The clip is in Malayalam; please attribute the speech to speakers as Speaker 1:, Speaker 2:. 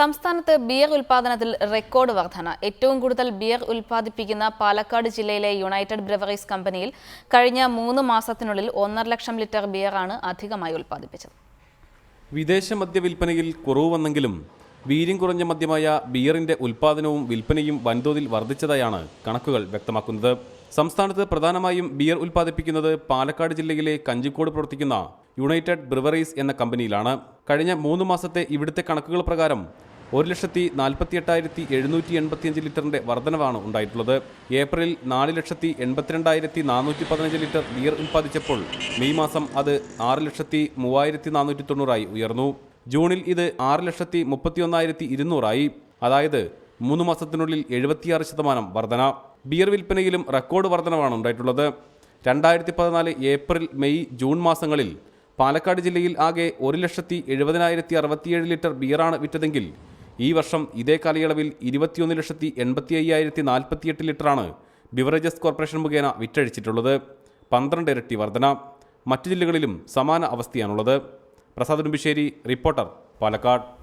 Speaker 1: സംസ്ഥാനത്ത് ബിയർ ഉൽപാദനത്തിൽ റെക്കോർഡ് വർധന. ഏറ്റവും കൂടുതൽ ബിയർ ഉൽപ്പാദിപ്പിക്കുന്ന പാലക്കാട് ജില്ലയിലെ യുണൈറ്റഡ് ബ്രവറീസ് കമ്പനിയിൽ കഴിഞ്ഞ മൂന്ന് മാസത്തിനുള്ളിൽ ഒന്നര ലക്ഷം ലിറ്റർ ബിയറാണ് അധികമായി ഉൽപ്പാദിപ്പിച്ചത്.
Speaker 2: വിദേശ മദ്യവിൽപ്പനയിൽ കുറവ് വന്നെങ്കിലും വീര്യം കുറഞ്ഞ മദ്യമായ ബിയറിന്റെ ഉൽപ്പാദനവും വിൽപ്പനയും വൻതോതിൽ വർദ്ധിച്ചതായാണ് കണക്കുകൾ വ്യക്തമാക്കുന്നത്. സംസ്ഥാനത്ത് പ്രധാനമായും ബിയർ ഉൽപ്പാദിപ്പിക്കുന്നത് പാലക്കാട് ജില്ലയിലെ കഞ്ചിക്കോട് പ്രവർത്തിക്കുന്ന യുണൈറ്റഡ് ബ്രിവറീസ് എന്ന കമ്പനിയിലാണ്. കഴിഞ്ഞ മൂന്ന് മാസത്തെ ഇവിടുത്തെ കണക്കുകൾ പ്രകാരം ഒരു ലക്ഷത്തി നാൽപ്പത്തി എട്ടായിരത്തി എഴുന്നൂറ്റി എൺപത്തിയഞ്ച് ലിറ്ററിന്റെ വർധനവാണ് ഉണ്ടായിട്ടുള്ളത്. ഏപ്രിൽ നാല് ലക്ഷത്തി എൺപത്തിരണ്ടായിരത്തി നാനൂറ്റി പതിനഞ്ച് ലിറ്റർ ബിയർ ഉൽപ്പാദിച്ചപ്പോൾ മെയ് മാസം അത് ആറ് ലക്ഷത്തി മൂവായിരത്തി നാനൂറ്റി തൊണ്ണൂറായി ഉയർന്നു. ജൂണിൽ ഇത് ആറ് ലക്ഷത്തി മുപ്പത്തി ഒന്നായിരത്തി ഇരുന്നൂറായി. അതായത് മൂന്ന് മാസത്തിനുള്ളിൽ എഴുപത്തിയാറ് ശതമാനം വർധന. ബിയർ വിൽപ്പനയിലും റെക്കോർഡ് വർധനവാണ് ഉണ്ടായിട്ടുള്ളത്. രണ്ടായിരത്തി പതിനാല് ഏപ്രിൽ മെയ് ജൂൺ മാസങ്ങളിൽ പാലക്കാട് ജില്ലയിൽ ആകെ ഒരു ലക്ഷത്തി എഴുപതിനായിരത്തി അറുപത്തിയേഴ് ലിറ്റർ ബിയറാണ് വിറ്റതെങ്കിൽ ഈ വർഷം ഇതേ കാലയളവിൽ ഇരുപത്തിയൊന്ന് ലക്ഷത്തി എൺപത്തി അയ്യായിരത്തി നാൽപ്പത്തിയെട്ട് ലിറ്ററാണ് ബിവറേജസ് കോർപ്പറേഷൻ മുഖേന വിറ്റഴിച്ചിട്ടുള്ളത്. പന്ത്രണ്ട് ഇരട്ടി വർധന. മറ്റു ജില്ലകളിലും സമാന അവസ്ഥയാണുള്ളത്. പ്രസാദ് ഉടുമ്പിശ്ശേരി റിപ്പോർട്ടർ പാലക്കാട്.